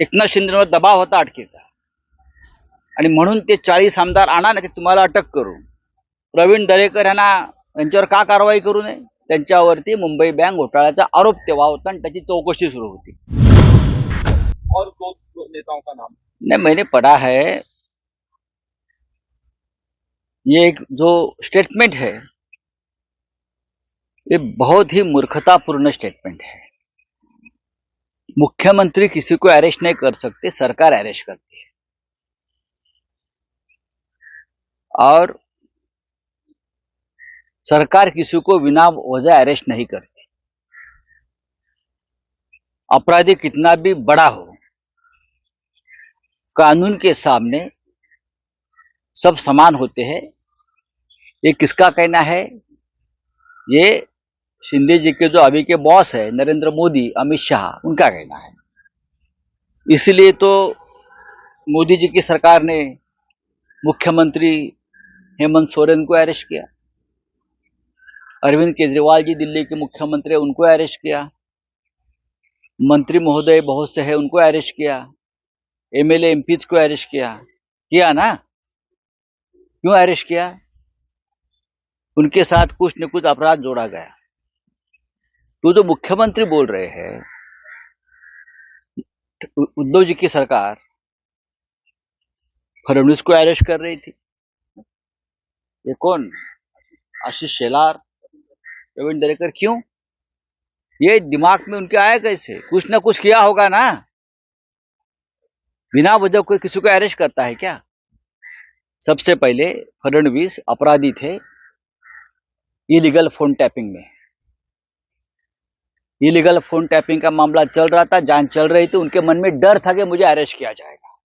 एकनाथ शिंदेवर दबाव होता अटकेचा. आणि म्हणून ते चाळीस आमदार आणा ना ते तुम्हाला अटक करू. प्रवीण दरेकर यांना यांच्यावर का कारवाई करू नये? त्यांच्यावरती मुंबई बँक घोटाळ्याचा आरोप तेव्हा होता आणि त्याची चौकशी सुरू होती. और दो दो नेताओं का नाम? नहीं मैंने पढ़ा है. ये एक जो स्टेटमेंट है ये बहुत ही मूर्खतापूर्ण स्टेटमेंट है. मुख्यमंत्री किसी को अरेस्ट नहीं कर सकते, सरकार अरेस्ट करती है। और सरकार किसी को बिना वजह अरेस्ट नहीं करती। अपराधी कितना भी बड़ा हो, कानून के सामने सब समान होते हैं। ये किसका कहना है? ये शिंदे जी के जो अभी के बॉस है, नरेंद्र मोदी, अमित शाह, उनका कहना है। इसलिए तो मोदी जी की सरकार ने मुख्यमंत्री हेमंत सोरेन को अरेस्ट किया। अरविंद केजरीवाल जी दिल्ली के मुख्यमंत्री उनको अरेस्ट किया। मंत्री महोदय बहुत से हैं, उनको अरेस्ट किया। एमएलए एमपीज को अरेस्ट किया। किया ना? क्यों अरेस्ट किया? उनके साथ कुछ न कुछ अपराध जोड़ा गया। तो जो मुख्यमंत्री बोल रहे हैं, उद्धव जी की सरकार, फडणवीस को अरेस्ट कर रही थी। ये कौन? आशीष शेलार प्रवीण दरेकर क्यों? ये दिमाग में उनके आया कैसे? कुछ ना कुछ किया होगा ना? बिना वजह कोई किसी को अरेस्ट करता है क्या? सबसे पहले फडणवीस अपराधी थे इलीगल फ़ोन टैपिंग में। इलीगल फ़ोन टैपिंग का मामला चल रहा था जाँच चल रही थी, उनके मन में डर था कि मुझे अरेस्ट किया जाएगा।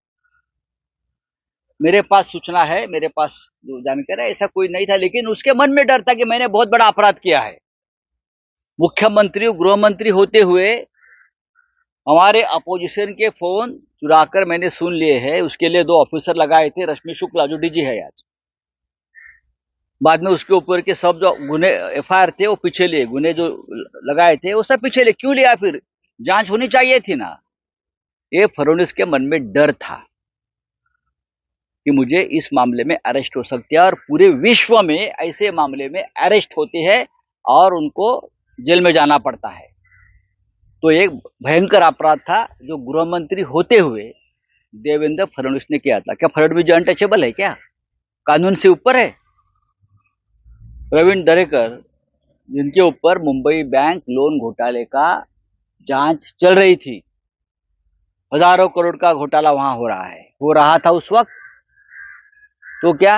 मेरे पास सूचना है, मेरे पास जो जानकारी है, ऐसा कोई नहीं था, लेकिन उसके मन में डर था कि मैंने बहुत बड़ा अपराध किया है। मुख्यमंत्री गृह मंत्री होते हुए हमारे अपोजिशन के फ़ोन चुराकर मैंने सुन लिए हैं, उसके लिए दो ऑफिसर लगाए थे, रश्मि शुक्ला, जो डीजी है आज। बाद में उसके ऊपर के सब जो गुने एफ़ थे, वो पीछे लिए। गुने जो लगाए थे, वो सब पीछे लिए। क्यों लिया फिर? जाँच होनी चाहिए थी ना। ये फडणवीस के मन में डर था कि मुझे इस मामले में अरेस्ट हो सकती है और पूरे विश्व में ऐसे मामले में अरेस्ट होते हैं और उनको जेल में जाना पड़ता है। तो एक भयंकर अपराध था जो गृह मंत्री होते हुए देवेंद्र फडणवीस ने किया था। क्या फडणवीस जी अनटचेबल है क्या? कानून से ऊपर है? प्रवीण दरेकर जिनके ऊपर मुंबई बैंक लोन घोटाले का जाँच चल रही थी। हज़ारों करोड़ का घोटाला वहाँ हो रहा है। हो रहा था उस वक्त? तो क्या?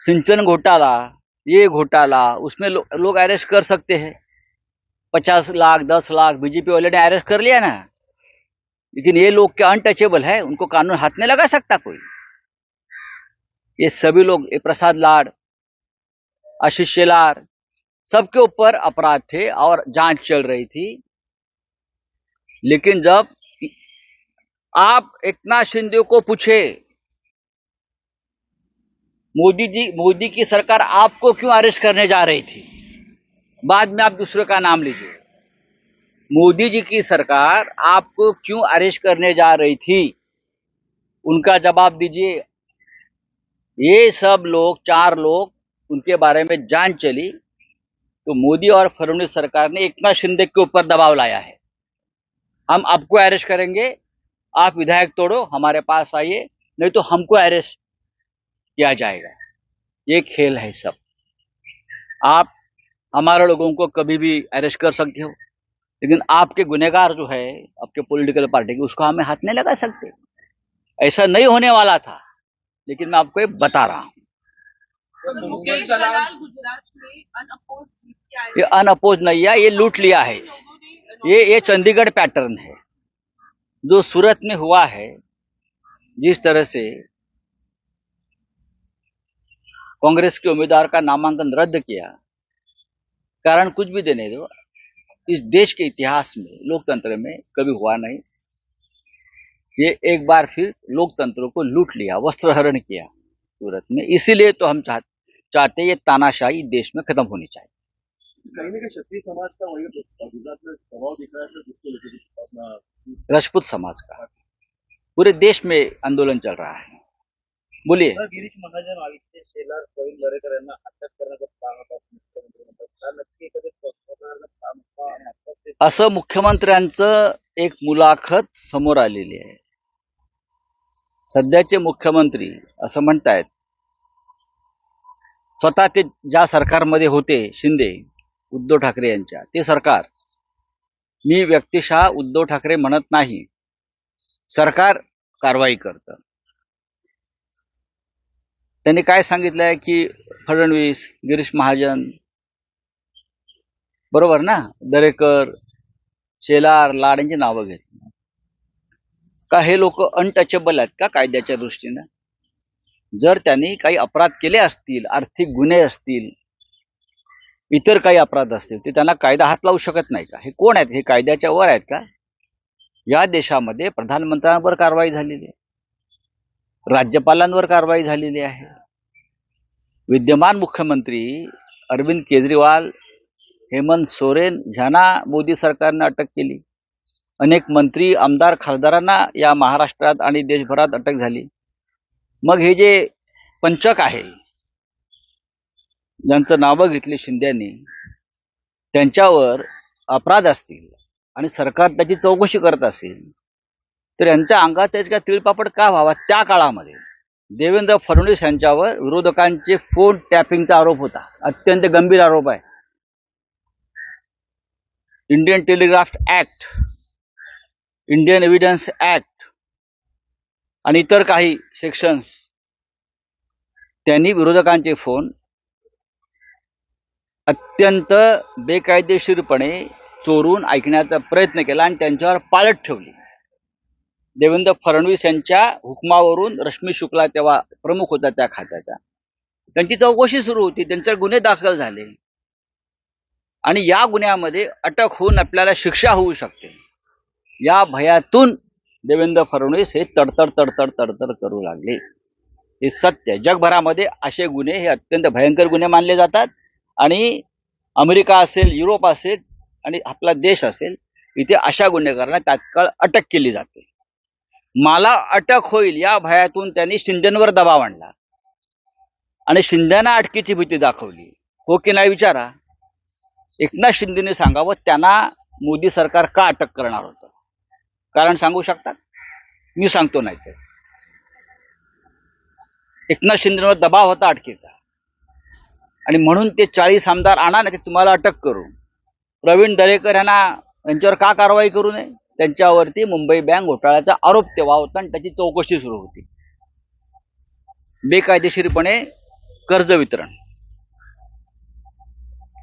सिंचन घोटाला ये घोटाला उसमें लो, लोग अरेस्ट कर सकते हैं। पचास लाख दस लाख बीजेपी वाले ने अरेस्ट कर लिया ना। लेकिन ये लोग क्या अनटचेबल है? उनको कानून हाथ में लगा सकता कोई? ये सभी लोग ये प्रसाद लाड आशीष शेलार, सबके ऊपर अपराध थे और जाँच चल रही थी। लेकिन जब आप एकनाथ शिंदे को पूछे, मोदी जी, मोदी की सरकार आपको क्यों अरेस्ट करने जा रही थी? बाद में आप दूसरे का नाम लीजिए। मोदी जी की सरकार आपको क्यों अरेस्ट करने जा रही थी? उनका जवाब दीजिए। ये सब लोग, चार लोग उनके बारे में जान चली तो मोदी और फडणवीस सरकार ने एकनाथ शिंदे के ऊपर दबाव लाया है। हम आपको अरेस्ट करेंगे, आप विधायक तोड़ो, हमारे पास आइए, नहीं तो हमको अरेस्ट किया जाएगा। ये खेल है सब। आप हमारे लोगों को कभी भी अरेस्ट कर सकते हो, लेकिन आपके गुनेगार जो है, आपके पॉलिटिकल पार्टी के, उसको हमें हाथ नहीं लगा सकते। ऐसा नहीं होने वाला था, लेकिन मैं आपको ये बता रहा हूँ। ये अनअपोज नहीं है ये लूट लिया है। ये ये चंडीगढ़ पैटर्न है। जो सूरत में हुआ है जिस तरह से कांग्रेस के उम्मीदवार का नामांकन रद्द किया कारण कुछ भी देने दो इस देश के इतिहास में लोकतंत्र में कभी हुआ नहीं। ये एक बार फिर लोकतंत्र को लूट लिया वस्त्रहरण किया सूरत में। इसीलिए तो हम चाह, चाहते ये तानाशाही देश में खत्म होनी चाहिए। राजपूत समाज का। पूरे देश में आंदोलन चल रहा है। बोलिए। गिरीश महाजन असं मुख्यमंत्र्यांचं एक मुलाखत समोर आलेली आहे. सध्याचे मुख्यमंत्री असं म्हणतायत स्वतः ते ज्या सरकारमध्ये होते शिंदे उद्धव ठाकरे यांच्या ते सरकार मी व्यक्तिशः उद्धव ठाकरे म्हणत नाही. सरकार कारवाई करतं. त्यांनी काय सांगितलंय की फडणवीस गिरीश महाजन बरोबर ना? दरेकर शेलार लाड यांची नावं घेतली. का हे लोक अनटचेबल आहेत का कायद्याच्या दृष्टीनं? जर त्यांनी काही अपराध केले असतील आर्थिक गुन्हे असतील इतर काही अपराध असतील ते त्यांना कायदा हात लावू शकत नाही का? हे कोण आहेत? हे कायद्याच्या वर आहेत का? या देशामध्ये प्रधानमंत्र्यांवर कारवाई झालेली आहे. राज्यपालांवर कारवाई झालेली आहे. विद्यमान मुख्यमंत्री अरविंद केजरीवाल हेमंत सोरेन ह्यांना मोदी सरकारनं अटक केली. अनेक मंत्री आमदार खासदारांना या महाराष्ट्रात आणि देशभरात अटक झाली. मग हे जे पंचक आहे ज्यांचं नावं घेतली शिंद्यांनी त्यांच्यावर अपराध असतील आणि सरकार त्याची चौकशी करत असेल तर यांच्या अंगाचा इतका तिळपापड का व्हावा त्या काळामध्ये? देवेंद्र फडणवीस यांच्यावर विरोधकांचे फोन टॅपिंगचा आरोप होता. अत्यंत गंभीर आरोप आहे. Indian telegraph act Indian evidence act आणि इतर काही सेक्शन्स त्यांनी विरोधकांचे फोन अत्यंत बेकायदेशीरपणे चोरून ऐकण्याचा प्रयत्न केला आणि त्यांच्यावर पाळत ठेवली. देवेंद्र फडणवीस यांच्या हुकमावरून रश्मी शुक्ला तेव्हा प्रमुख होता त्या खात्याचा. त्यांची चौकशी सुरू होती त्यांच्यावर गुन्हे दाखल झाले. आणि या गुन्ह्यामध्ये अटक होऊन आपल्याला शिक्षा होऊ शकते. या भयातून देवेंद्र फडणवीस हे तडतड तडतड तडतड करू लागले. हे सत्य. जगभरामध्ये असे गुन्हे हे अत्यंत भयंकर गुन्हे मानले जातात. आणि अमेरिका असेल युरोप असेल आणि आपला देश असेल इथे अशा गुन्हेगारांना तात्काळ अटक केली जाते. मला अटक होईल या भयातून त्यांनी शिंदेवर दबाव आणला. आणि शिंदेना अटकेची भीती दाखवली. हो की नाही विचारा? एकनाथ शिंदेने सांगावं त्यांना मोदी सरकार का अटक करणार होतं? कारण सांगू शकतात? मी सांगतो नाही तर. एकनाथ शिंदेवर दबाव होता अटकेचा. आणि म्हणून ते चाळीस आमदार आणा ना ते तुम्हाला अटक करू. प्रवीण दरेकर यांना यांच्यावर का कारवाई करू नये? त्यांच्यावरती मुंबई बँक घोटाळ्याचा आरोप तेव्हा होता आणि त्याची चौकशी सुरू होती. बेकायदेशीरपणे कर्ज वितरण.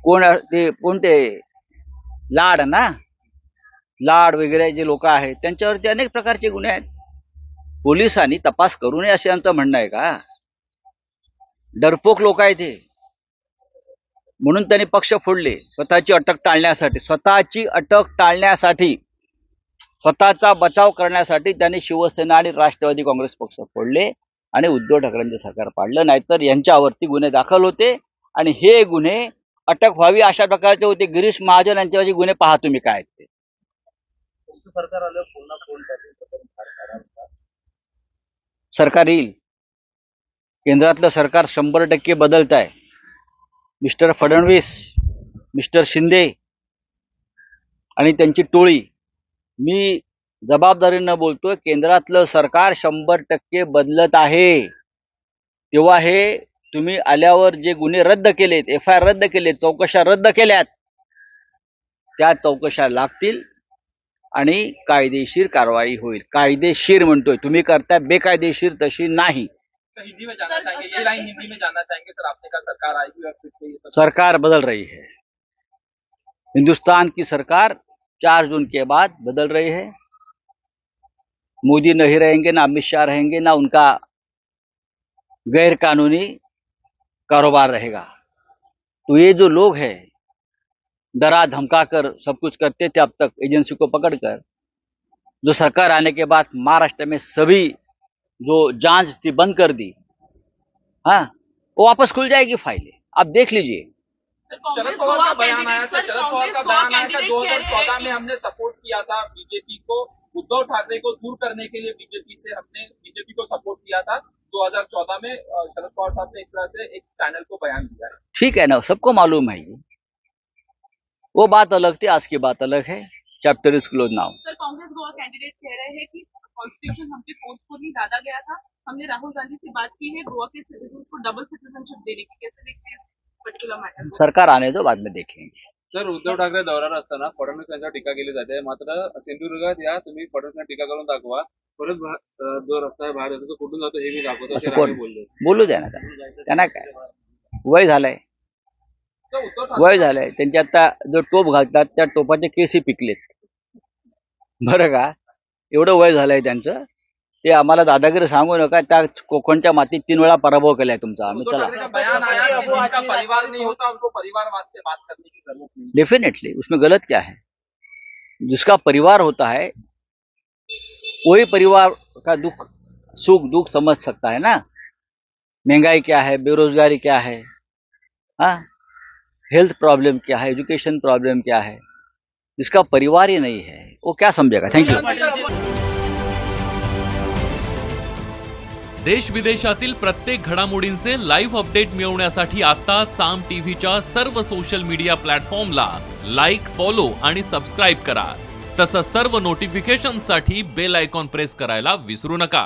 कोण ते कोणते लाड ना? लाड वगैरे जे लोक आहेत त्यांच्यावरती अनेक प्रकारचे गुन्हे आहेत. पोलिसांनी तपास करू नये असे यांचं म्हणणं आहे का? डरपोक लोक आहेत ते म्हणून त्यांनी पक्ष फोडले स्वतःची अटक टाळण्यासाठी. स्वतःची अटक टाळण्यासाठी स्वतःचा बचाव करण्यासाठी त्यांनी शिवसेना आणि राष्ट्रवादी काँग्रेस पक्ष फोडले आणि उद्धव ठाकरेंचे सरकार पाडलं. नाहीतर यांच्यावरती गुन्हे दाखल होते आणि हे गुन्हे अटक व्हावी अशा प्रकारचे होते. गिरीश महाजन यांच्यावरचे गुन्हे पाहा तुम्ही काय आहेत ते. सरकार आलं पुन्हा फोन टॅपिंगचं सरकार येईल. केंद्रातलं सरकार शंभर टक्के बदलत आहे मिस्टर फडणवीस मिस्टर शिंदे आणि त्यांची टोळी. मी जबाबदारीनं बोलतोय केंद्रातलं सरकार शंभर टक्के बदलत आहे. तेव्हा हे तुम्ही आल्यावर जे गुन्हे रद्द केलेत एफ आय आर रद्द केलेत चौकशा रद्द केल्यात त्या चौकशा लागतील. आणि कायदेशीर कारवाई होईल. कायदेशीर म्हणतोय. तुम्ही करता बेकायदेशीर तशी नाही. हिंदी में जानना चाहेंगे ये लाइन हिंदी में जानना चाहेंगे सर आपने कहा सरकार आएगी और फिर से सरकार बदल रही है। हिंदुस्तान की सरकार चार जून के बाद बदल रही है। मोदी नहीं रहेंगे ना अमित शाह रहेंगे ना उनका गैर कानूनी कारोबार रहेगा। तो ये जो लोग हैं डरा धमका कर सब कुछ करते थे अब तक एजेंसी को पकड़कर। जो सरकार आने के बाद महाराष्ट्र में सभी जो जाँच थी बंद कर दी हाँ वो वापस खुल जाएगी फाइलें। आप देख लीजिए। शरद पवार का बयान आया था शरद पवार का बयान आया था दो हज़ार चौदह में हमने सपोर्ट किया था बीजेपी को। उद्धव ठाकरे को दूर करने के लिए बीजेपी से हमने बीजेपी को सपोर्ट किया था। 2014 में शरद पवार साहब ने एक तरह से एक चैनल को बयान दिया ठीक है ना सबको मालूम है ये। वो बात अलग थी आज की बात अलग है। Chapter is close now sir Congress Goa candidate कह रहे हैं कि कॉन्स्टिट्यूशन हम पे फोर्सफुली डाला गया था। हमने राहुल गांधी से बात की है गोवा के सिटीजन को डबल सिटीजनशिप देने की कैसे देखते हैं? पर्टिकुलर मैटर सरकार आने दो बाद में देख लेंगे सर उद्धव ठाकरे दौऱ्यावर असताना फडणवीस यांच्यावर टीका केली जाते मात्र सिंधुदुर्गात या तुम्ही फडणवीस टीका करून दाखवा। परत जो रस्ता आहे बाहेर येतो तो कुठून जातो हे मी दाखवतो बोलले बोलू द्या ना त्यांना. काय? वय झालंय. वय झालंय. त्यांचे आता जो टोप घालतात त्या टोपाचे केसही पिकलेत. बरं का? एवढं वय झालंय त्यांचं. ते आम्हाला दादागिरी सांगू नका. त्या कोकणच्या मातीत तीन वेळा पराभव केलाय तुमचा. आम्ही चला. डेफिनेटली उसमें गलत क्या है? जिसका परिवार होता है वही परिवार का दुख सुख दुख समझ सकता है ना? महंगाई क्या है? बेरोजगारी क्या है? हाँ? हेल्थ प्रॉब्लम क्या है एजुकेशन प्रॉब्लम क्या है जिसका परिवार ही नहीं है वो क्या समझेगा? थैंक यू देश विदेशातील प्रत्येक घडामोडींचे लाईव्ह अपडेट मिळवण्यासाठी आता साम टीव्हीच्या सर्व सोशल मीडिया प्लॅटफॉर्मला लाईक फॉलो आणि सबस्क्राईब करा. तसंच सर्व नोटिफिकेशनसाठी बेल आयकॉन प्रेस करायला विसरू नका.